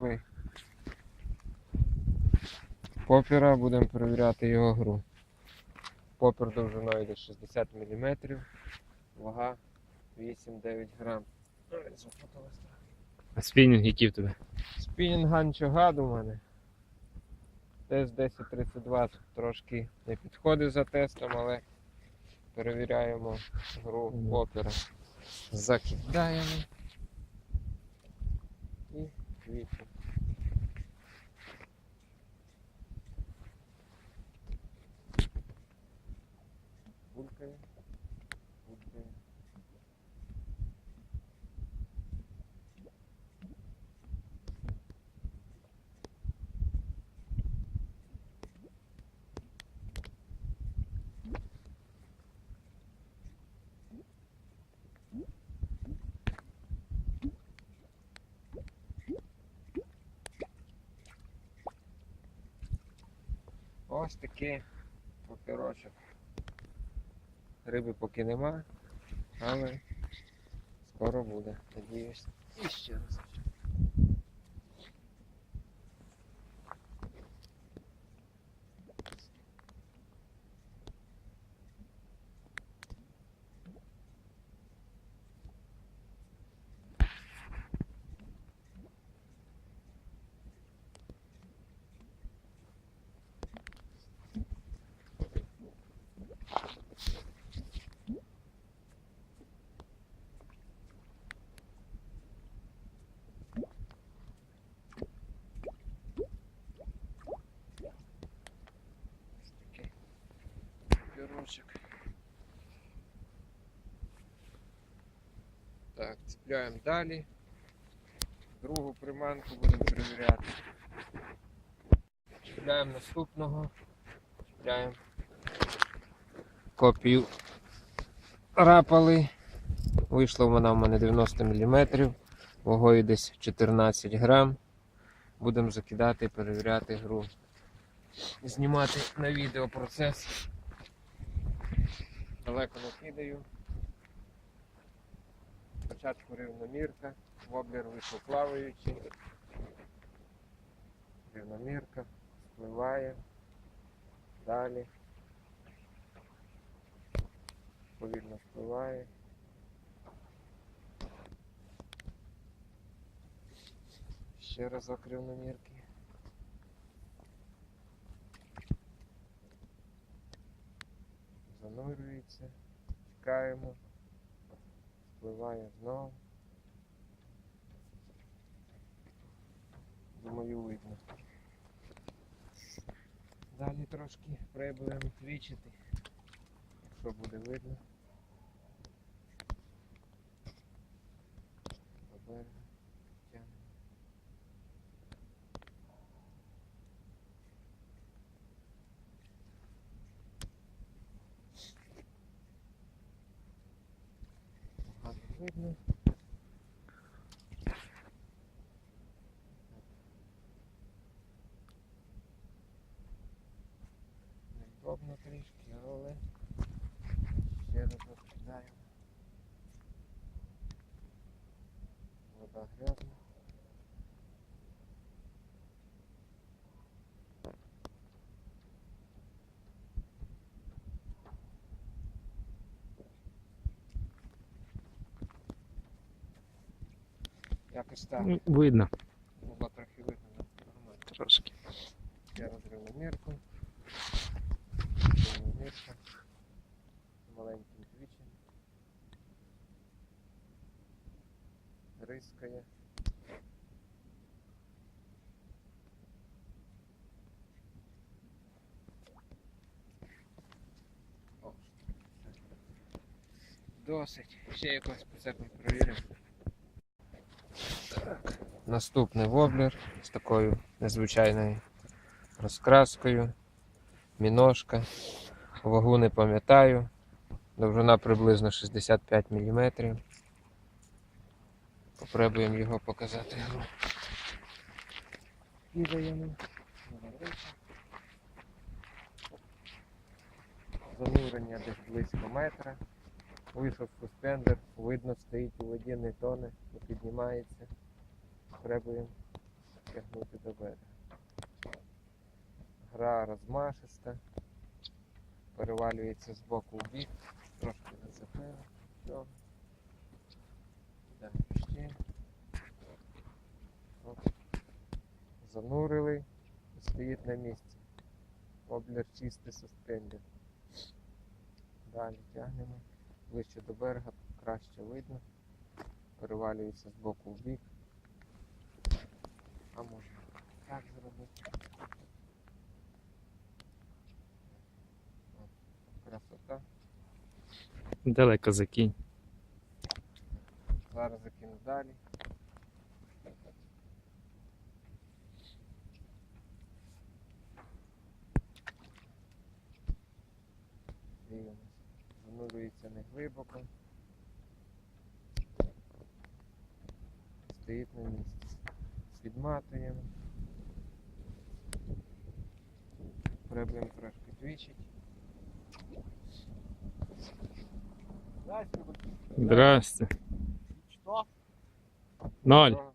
Ми Попіра будемо перевіряти його гру. Попір довжиною десь 60 мм, вага 8-9 грам. А спінінг який в тебе? Спінінг ганчогад у мене. Тест 1032 трошки не підходить за тестом, але перевіряємо гру попіра. Закидаємо. Булькає. Булькає. Ось такий папірочок. Риби поки нема, але скоро буде, надіюсь. І ще раз. Ось такий попірочок. Так, цепляємо далі. Другу приманку будемо перевіряти. Чіпляємо наступного. Чіпляємо копію рапали. Вийшла вона в мене 90 мм, вагою десь 14 грам. Будемо закидати перевіряти гру. Знімати на відео процес. Далеко не кидаю. Спочатку рівномірка, воблер вийшов плаваючий. Рівномірка, спливає. Далі. Повільно спливає. Ще разок рівномірки. Занурюється. Чекаємо. Спливає знову. Думаю, видно. Далі трошки пробуємо твічити, якщо буде видно. До берега тягнемо. Погано видно. Невдобно трішки, але ще раз розкидаємо. Вода грязна. Якось так. Ну, Видно Було трохи видно. да? Нормально. трошки. Я розрив мірку. Мірка. Маленьким твічем. Рискає. О. Досить. Ще якось прицепом перевіримо. Так. Наступний воблер з такою незвичайною розкраскою. Міношка. Вагу не пам'ятаю. Довжина приблизно 65 мм. Попробуємо його показати. Кидаємо. Занурення десь близько метра. Вийшов суспендер, видно, стоїть у воді, не тоне, не піднімається. Пробуємо тягнути до берега. Гра розмашиста, перевалюється з боку в бік, трошки. Все. Йдемо ще. Оп. Занурили і стоїть на місці. Воблер чистий суспендер. Далі тягнемо. Ближче до берега краще видно. Перевалюється з боку в бік. А можна так зробити. От, Красота. Далеко закинь. Зараз закину далі. Дивимось. Занурюється не глибоко. Стоїть на місці. Відматуємо. Проблем трошки двічить. Здрасте. Что? Ноль. Дорога